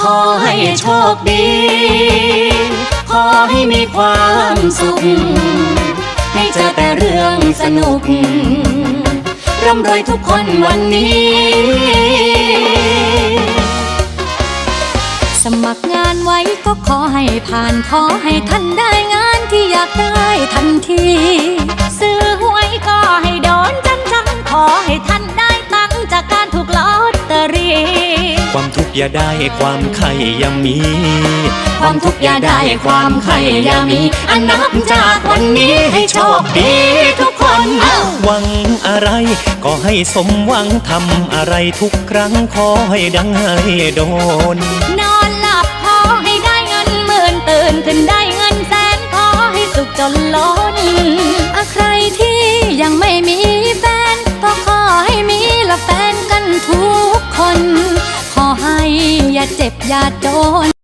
ขอให้โชคดี ขอให้มีความสุข ให้เจอแต่เรื่องสนุก ร่ำรวยทุกคนวันนี้ สมัครงานไว้ก็ขอให้ผ่านขอให้ท่านได้ ความทุกข์อย่าได้ความไข่ยังมี ความทุกข์อย่าได้ความใครอย่ามี อันนับจากวันนี้ให้โชคดีทุกคนเอ้าหวังอะไรก็ให้สมหวังทำอะไรทุกครั้งขอให้ดังให้โดน นอนหลับขอให้ได้เงินหมื่นตื่นขึ้นได้เงินแสนขอให้สุขจนล้น เจ็บอย่าจน